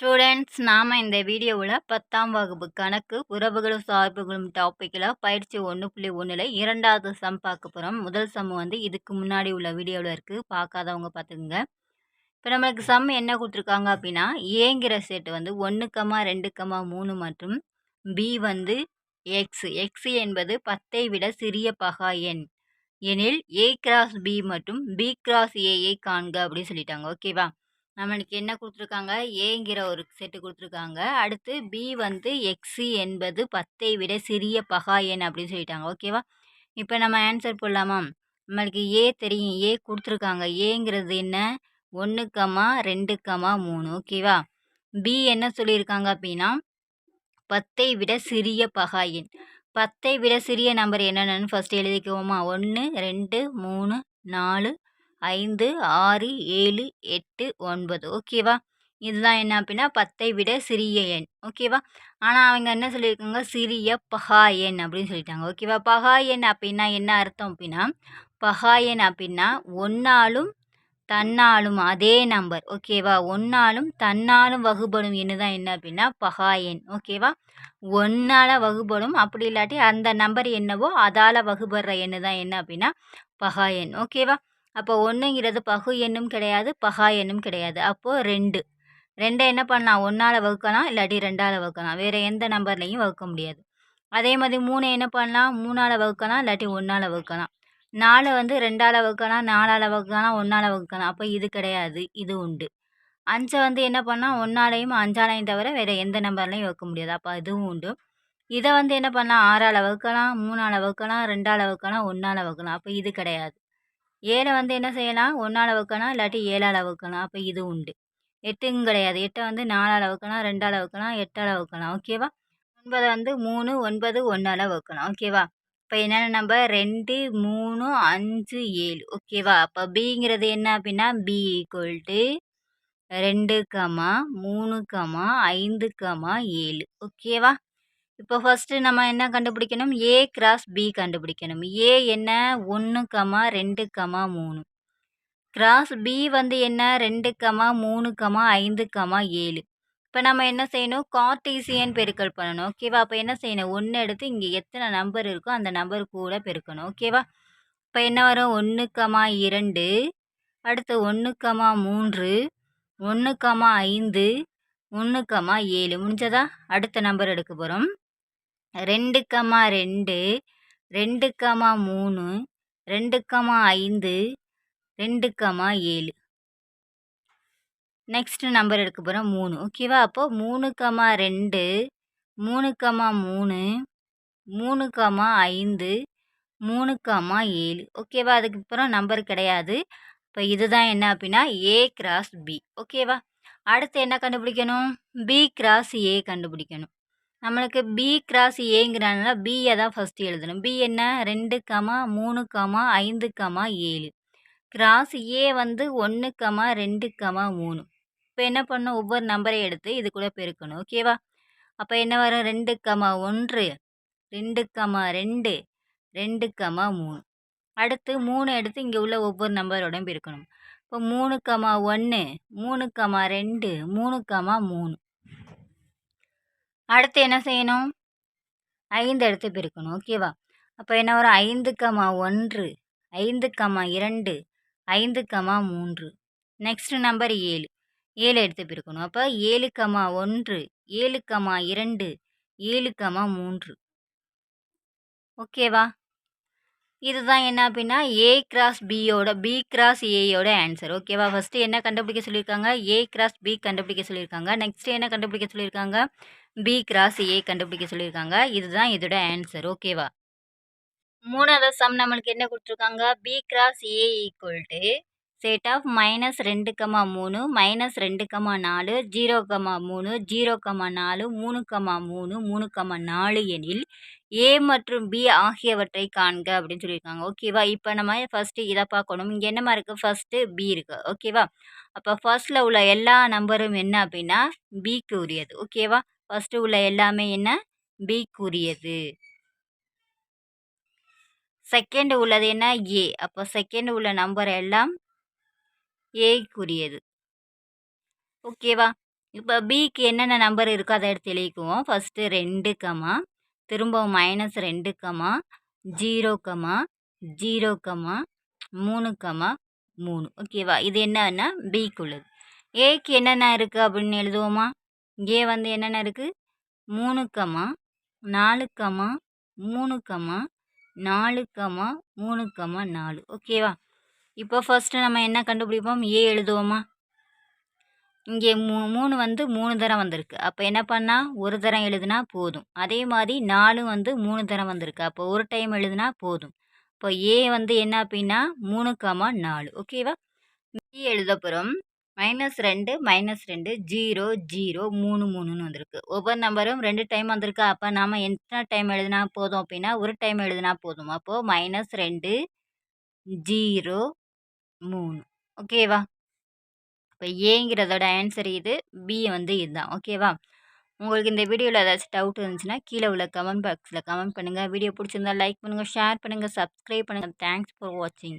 Students நாம் இந்த வீடியோவில் பத்தாம் வகுப்பு கணக்கு உறவுகளும் சார்புகளும் டாப்பிக்கில் பயிற்சி ஒன்று புள்ளி ஒன்றில் இரண்டாவது சம் பார்க்க போகிறோம் முதல் சம் வந்து இதுக்கு முன்னாடி உள்ள வீடியோவில் இருக்குது பார்க்காதவங்க பார்த்துக்குங்க. இப்போ நம்மளுக்கு சம் என்ன கொடுத்துருக்காங்க அப்படின்னா ஏங்கிற செட் வந்து ஒன்று கமா ரெண்டு கமா மூணு மற்றும் பி வந்து எக்ஸ் எக்ஸ் என்பது பத்தை விட சிறிய பகா எண். எனில் ஏ கிராஸ் பி மற்றும் பி கிராஸ் ஏஐ காண்க அப்படின்னு சொல்லிட்டாங்க. ஓகேவா நம்மளுக்கு என்ன கொடுத்துருக்காங்க? ஏங்கிற ஒரு செட்டு கொடுத்துருக்காங்க. அடுத்து பி வந்து எக்ஸி என்பது பத்தை விட சிறிய பகா எண் அப்படின்னு சொல்லிட்டாங்க. ஓகேவா இப்போ நம்ம ஆன்சர் போடலாமா? நம்மளுக்கு ஏ தெரியும். ஏ கொடுத்துருக்காங்க. ஏங்கிறது என்ன? ஒன்று கமா ரெண்டு கமா மூணு. ஓகேவா பி என்ன சொல்லியிருக்காங்க அப்படின்னா பத்தை விட சிறிய பகா எண். பத்தை விட சிறிய நம்பர் என்னென்னு ஃபஸ்ட்டு எழுதிக்குவோமா? ஒன்று ரெண்டு மூணு நாலு ஐந்து ஆறு ஏழு எட்டு ஒன்பது. ஓகேவா இதுதான் என்ன அப்படின்னா பத்தை விட சிறிய எண். ஓகேவா ஆனால் அவங்க என்ன சொல்லியிருக்காங்க? சிறிய பகா எண் அப்படின்னு சொல்லிட்டாங்க. ஓகேவா பகா எண் அப்படின்னா என்ன அர்த்தம் அப்படின்னா பகா எண் அப்படின்னா ஒன்றாலும் தன்னாலும் அதே நம்பர் ஓகேவா ஒன்றாலும் தன்னாலும் வகுபடும் எண்ணு தான் என்ன அப்படின்னா பகா எண். ஓகேவா ஒன்றால் வகுபடும். அப்படி இல்லாட்டி அந்த நம்பர் என்னவோ அதால் வகுபடுற எண்ணு தான் என்ன அப்படின்னா பகா எண். ஓகேவா அப்போ ஒன்றுங்கிறது பகு எண்ணும் கிடையாது பகா எண்ணும் கிடையாது. அப்போது ரெண்டு. ரெண்டை என்ன பண்ணலாம் ஒன்றால் வகுக்கலாம் இல்லாட்டி ரெண்டால் வகுக்கலாம் வேறு எந்த நம்பர்லையும் வகுக்க முடியாது. அதே மாதிரி மூணு என்ன பண்ணலாம் மூணால் வகுக்கலாம் இல்லாட்டி ஒன்றால் வகுக்கலாம் நாலு வந்து ரெண்டால் வகுக்கலாம் நாலால் வகுக்கலாம் ஒன்றால் வகுக்கலாம் அப்போ இது கிடையாது இது உண்டு. அஞ்சை வந்து என்ன பண்ணால் ஒன்றாலையும் அஞ்சாலையும் தவிர வேறு எந்த நம்பர்லையும் வகுக்க முடியாது. அப்போ அதுவும் உண்டு. இதை வந்து என்ன பண்ணலாம் ஆறால் வகுக்கலாம் மூணால் வகுக்கலாம் ரெண்டால் வகுக்கலாம் ஒன்றால் வகுக்கலாம். அப்போ இது கிடையாது. ஏழை வந்து என்ன செய்யலாம்? ஒன்றால் வகுக்கலாம் இல்லாட்டி ஏழால் வகுக்கலாம் அப்போ இது உண்டு. எட்டுங்க கிடையாது. எட்டை வந்து நாலால் வகுக்கலாம் ரெண்டால் வகுக்கலாம் எட்டால் வகுக்கலாம் ஓகேவா ஒன்பதை வந்து மூணு ஒன்பது ஒன்றால் வகுக்கலாம் ஓகேவா இப்போ என்னென்ன நம்ம? ரெண்டு மூணு அஞ்சு ஏழு ஓகேவா அப்போ பிங்கிறது என்ன அப்படின்னா பி ஈக்குவல் டு ரெண்டு கமா மூணு கமா ஐந்து கமா ஏழு ஓகேவா இப்போ ஃபஸ்ட்டு நம்ம என்ன கண்டுபிடிக்கணும்? ஏ கிராஸ் பி கண்டுபிடிக்கணும். ஏ என்ன? ஒன்று கமா ரெண்டு கமா மூணு. கிராஸ் பி வந்து என்ன? ரெண்டு கமா மூணு கமா ஐந்து கமா ஏழு. இப்போ நம்ம என்ன செய்யணும்? கார்டீசியன் பெருக்கல் பண்ணணும். ஓகேவா அப்போ என்ன செய்யணும்? ஒன்று எடுத்து இங்கே எத்தனை நம்பர் இருக்கோ அந்த நம்பர் கூட பெருக்கணும். ஓகேவா இப்போ என்ன வரும்? ஒன்று கமா இரண்டு. அடுத்து ஒன்று கமா மூன்று. ஒன்று கமா ஐந்து. ஒன்று கமா ஏழு. முடிஞ்சதா? அடுத்த நம்பர் எடுக்க போகிறோம் ரெண்டு கமா ரெண்டு ரெண்டு கமா மூணு ரெண்டு கமா ஐந்து ரெண்டு கமா ஏழு. நெக்ஸ்ட் நம்பர் எடுக்க போகிறோம் மூணு. ஓகேவா அப்போது மூணு கமா ரெண்டு மூணு கமா மூணு மூணு கமா ஐந்து மூணு கமா ஏழு. ஓகேவா அதுக்கப்புறம் நம்பர் கிடையாது. இப்போ இதுதான் என்ன அப்படின்னா ஏ கிராஸ் பி ஓகேவா அடுத்து என்ன கண்டுபிடிக்கணும்? பி கிராஸ் ஏ கண்டுபிடிக்கணும். நம்மளுக்கு பி கிராஸ் ஏங்கிறனால பியை தான் ஃபஸ்ட்டு எழுதணும். பி என்ன? ரெண்டு கமா மூணு கமா ஐந்து கமா ஏழு. கிராஸ் ஏ வந்து ஒன்று கமா ரெண்டு கமா மூணு. இப்போ என்ன பண்ணணும் ஒவ்வொரு நம்பரை எடுத்து இது கூட பெருக்கணும் ஓகேவா அப்போ என்ன வரும்? ரெண்டு கமா ஒன்று ரெண்டு கமா ரெண்டு ரெண்டு கமா மூணு. அடுத்து மூணு எடுத்து இங்கே உள்ள ஒவ்வொரு நம்பரோட பெருக்கணும். இப்போ மூணு கமா ஒன்று மூணு கமா ரெண்டு மூணு கமா மூணு. அடுத்து என்ன செய்யணும்? ஐந்து எடுத்து பிரிக்கணும். ஓகேவா அப்போ என்ன வரும்? ஐந்து கமா ஒன்று ஐந்து கமா இரண்டு ஐந்து கமா மூன்று. நெக்ஸ்ட் நம்பர் ஏழு. ஏழு எடுத்து பிரிக்கணும். அப்போ ஏழு கமா ஒன்று ஏழு கமா இரண்டு ஏழு கமா மூன்று. ஓகேவா இதுதான் என்ன அப்படின்னா ஏ கிராஸ் பியோட பி கிராஸ் ஏயோட ஆன்சர் ஓகேவா ஃபஸ்ட்டு என்ன கண்டுபிடிக்க சொல்லியிருக்காங்க? ஏ கிராஸ் பி கண்டுபிடிக்க சொல்லியிருக்காங்க. நெக்ஸ்ட் என்ன கண்டுபிடிக்க சொல்லியிருக்காங்க? பி கிராஸ் ஏ கண்டுபிடிக்க சொல்லியிருக்காங்க. இதுதான் இதோட ஆன்சர் ஓகேவா மூணாவது சம் நம்மளுக்கு என்ன கொடுத்துருக்காங்க? B cross A equal to set of minus ரெண்டு கமா மூணு மைனஸ் ரெண்டு கமா நாலு ஜீரோ கமா மூணு ஜீரோ கமா நாலு மூணு கமா மூணு மூணு கமா நாலு எனில் ஏ மற்றும் பி ஆகியவற்றை காண்க அப்படின்னு சொல்லியிருக்காங்க. ஓகேவா இப்போ நம்ம ஃபஸ்ட்டு இதை பார்க்கணும். இங்கே என்னமா இருக்குது ஃபஸ்ட்டு பி இருக்குது ஓகேவா அப்போ ஃபர்ஸ்ட்டில் உள்ள எல்லா நம்பரும் என்ன அப்படின்னா பிக்கு உரியது. ஓகேவா ஃபஸ்ட்டு உள்ள எல்லாமே என்ன? பிக்குரியது செகண்ட் உள்ளது என்ன? ஏ அப்போ செகண்ட் உள்ள நம்பர் எல்லாம் ஏக்குரியது ஓகேவா இப்போ பிக்கு என்னென்ன நம்பர் இருக்கோ அதை எடுத்து எழுதிக்குவோம். ஃபஸ்ட்டு ரெண்டு கமா திரும்பவும் மைனஸ் ரெண்டு comma zero comma zero comma மூணு கமா மூணு. ஓகேவா இது என்னன்னா பிக்கு உள்ளது. ஏக்கு என்னென்ன இருக்குது அப்படின்னு எழுதுவோமா? இங்கே வந்து என்னென்ன இருக்குது மூணு கமா நாலு கமா மூணு கமா நாலு கமா மூணு கமா நாலு. ஓகேவா இப்போ ஃபஸ்ட்டு நம்ம என்ன கண்டுபிடிப்போம்? ஏ எழுதுவோமா? இங்கே மூ மூணு வந்து மூணு தரம் வந்திருக்கு. அப்போ என்ன பண்ணால் ஒரு தரம் எழுதுனா போதும். அதே மாதிரி நாலு வந்து மூணு தரம் வந்திருக்கு. அப்போ ஒரு டைம் எழுதுனா போதும். இப்போ ஏ வந்து என்ன அப்படின்னா? மூணு கமா நாலு. ஓகேவா பி எழுத போகிறோம் மைனஸ் ரெண்டு மைனஸ் ரெண்டு ஜீரோ ஜீரோ மூணு மூணுன்னு வந்திருக்கு. ஒவ்வொரு நம்பரும் ரெண்டு டைம் வந்திருக்கு. அப்போ நாம் எத்தனை டைம் எழுதினா போதும் அப்படின்னா ஒரு டைம் எழுதினா போதும். அப்போது மைனஸ் ரெண்டு ஜீரோ மூணு. ஓகேவா? இப்போ ஏங்கிறதோட ஆன்சர் இது பி வந்து இதுதான். ஓகேவா? உங்களுக்கு இந்த வீடியோவில் ஏதாச்சும் டவுட் இருந்துச்சுன்னா கீழே உள்ள கமெண்ட் பாக்ஸில் கமெண்ட் பண்ணுங்கள் வீடியோ பிடிச்சிருந்தா லைக் பண்ணுங்கள் ஷேர் பண்ணுங்கள் சப்ஸ்கிரைப் பண்ணுங்கள் தேங்க்ஸ் ஃபார் வாட்சிங்